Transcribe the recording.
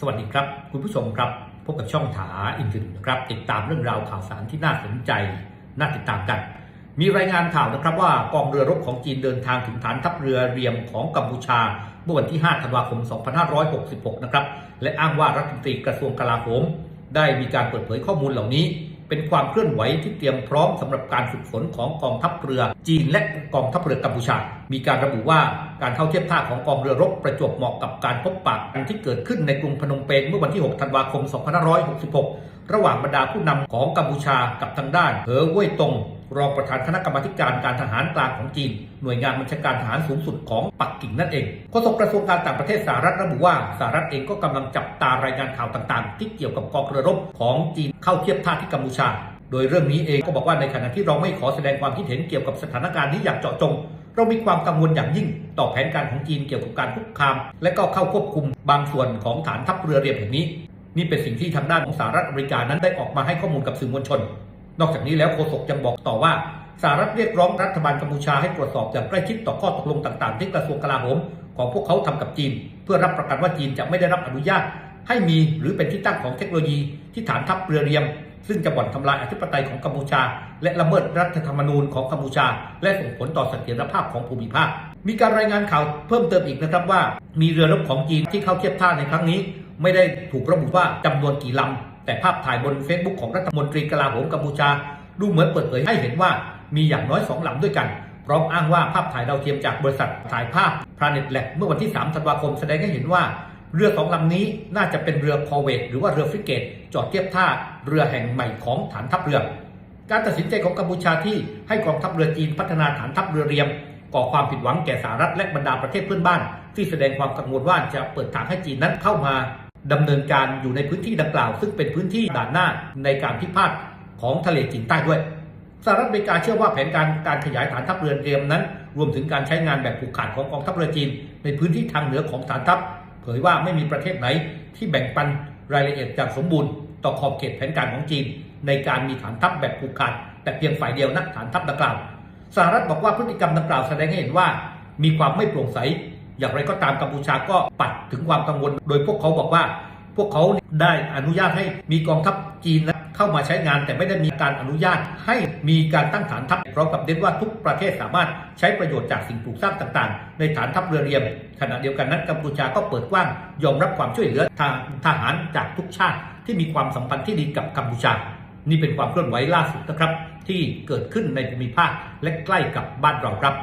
สวัสดีครับ คุณผู้ชมครับ พบกับช่องถาอินทร์นะครับ ติดตามเรื่องราวข่าวสารที่น่าสนใจ น่าติดตามกัน มีรายงานข่าวนะครับว่ากองเรือรบของจีนเดินทางถึงฐานทัพเรือเรียมของกัมพูชาเมื่อวันที่ 5 ธันวาคม 2566 นะครับ และอ้างว่ารัฐมนตรีกระทรวงกลาโหม ได้มีการเปิดเผยข้อมูลเหล่านี้ เป็นความเคลื่อนไหวที่เตรียมพร้อมสำหรับการฝึกฝนของกองทัพเรือ จีนและกองทัพเรือกัมพูชา มีการระบุว่าการเข้าเทียบท่าของกองเรือรบประจวบเหมาะกับการพบปะกันที่เกิดขึ้นในกรุงพนมเปญเมื่อวันที่ 6 ธันวาคม 2566 ระหว่างบรรดาผู้นำของกัมพูชากับทางด้านเหอเว่ยตง รองประธานคณะกรรมาการการทหารกลางของจีน หน่วยงานบัญชาการทหารสูงสุดของปักกิ่งนั่นเองโฆษกกระทรวงการต่างประเทศสหรัฐระบุว่าสหรัฐเองก็กำลังจับตารายงานข่าวต่างๆ ที่เกี่ยวกับกองเรือรบของจีนเข้าเทียบท่าที่กัมพูชา โดยเรื่องนี้เองก็บอกว่าในขณะที่เราไม่ขอแสดงความคิดเห็นเกี่ยวกับสถานการณ์นี้อย่างเจาะจงเรามีความกังวลอย่างยิ่ง ต่อแผนการของจีนเกี่ยวกับการคุกคาม และก็เข้าควบคุมบางส่วนของฐานทัพเรือเรียมแห่งนี้ นี่เป็นสิ่งที่ทางด้านของสหรัฐอเมริกานั้นได้ออกมาให้ข้อมูลกับสื่อมวลชน นอกจากนี้แล้วโฆษกยังบอกต่อว่าสหรัฐเรียกร้องรัฐบาลกัมพูชาให้ตรวจสอบอย่างใกล้ชิดต่อข้อตกลงต่างๆ ที่กระทรวงกลาโหมของพวกเขาทำกับจีน เพื่อรับประกันว่าจีนจะไม่ได้รับอนุญาต ให้มีหรือเป็นที่ตั้งของเทคโนโลยีที่ฐานทัพเรือเรียม ซึ่งจะบ่อนทำลายอธิปไตยของกัมพูชา และละเมิดรัฐธรรมนูญของกัมพูชา และส่งผลต่อเสถียรภาพของภูมิภาค มีการรายงานข่าวเพิ่มเติมอีกนะครับว่า มีเรือรบของจีนที่เข้าเทียบท่าในครั้งนี้ ไม่ได้ถูกระบุว่าจำนวนกี่ลำ แต่ภาพถ่ายบน Facebook ของรัฐมนตรีกลาโหมกัมพูชา ดูเหมือนเปิดเผยให้เห็นว่ามีอย่างน้อยสองลำด้วยกันพร้อมอ้างว่าภาพถ่ายดาวเทียมจากบริษัทถ่ายภาพ Planet Lab เมื่อวันที่ 3 ธันวาคมแสดงให้เห็นว่า เรือสองลำนี้น่าจะเป็นเรือคอเวตหรือว่าเรือฟริเกต จอดเทียบท่าเรือแห่งใหม่ของฐานทัพเรือ การตัดสินใจของกัมพูชาที่ให้กองทัพเรือจีนพัฒนาฐานทัพเรือเรียม ก่อความผิดหวังแก่สหรัฐและบรรดาประเทศเพื่อนบ้าน ที่แสดงความกังวลว่าจะเปิดทางให้จีนนั้นเข้ามา ดำเนินการอยู่ในพื้นที่ดังกล่าว ซึ่งเป็นพื้นที่ด่านหน้าในการพิพาทของทะเลจีนใต้ด้วยสหรัฐอเมริกาเชื่อว่าแผนการการขยายฐานทัพเรือเรียมนั้น รวมถึงการใช้งานแบบผูกขาดของกองทัพเรือจีน ในพื้นที่ทางเหนือของฐานทัพ เผยว่าไม่มีประเทศไหนที่แบ่งปันรายละเอียดอย่างสมบูรณ์ ต่อขอบเขตแผนการของจีน ในการมีฐานทัพแบบผูกขาด แต่เพียงฝ่ายเดียวนักฐานทัพดังกล่าวสหรัฐบอกว่าพฤติกรรมดังกล่าวแสดงให้เห็นว่า มีความไม่โปร่งใส อย่างไรก็ตามกัมพูชาก็ปัดถึงความกังวล โดยพวกเขาบอกว่า พวกเขาได้อนุญาตให้มีกองทัพจีนเข้ามาใช้งาน แต่ไม่ได้มีการอนุญาตให้มีการตั้งฐานทัพพร้อมกับเน้นว่าทุกประเทศสามารถใช้ประโยชน์จากสิ่งปลูกสร้างต่าง ๆ ในฐานทัพเรือเรียม ขณะเดียวกันนั้นกัมพูชาก็เปิดกว้างยอมรับความช่วยเหลือทางทหารจากทุกชาติที่มีความสัมพันธ์ที่ดีกับกัมพูชา นี่เป็นความเคลื่อนไหวล่าสุดนะครับ ที่เกิดขึ้นในภูมิภาคและใกล้กับบ้านเราครับ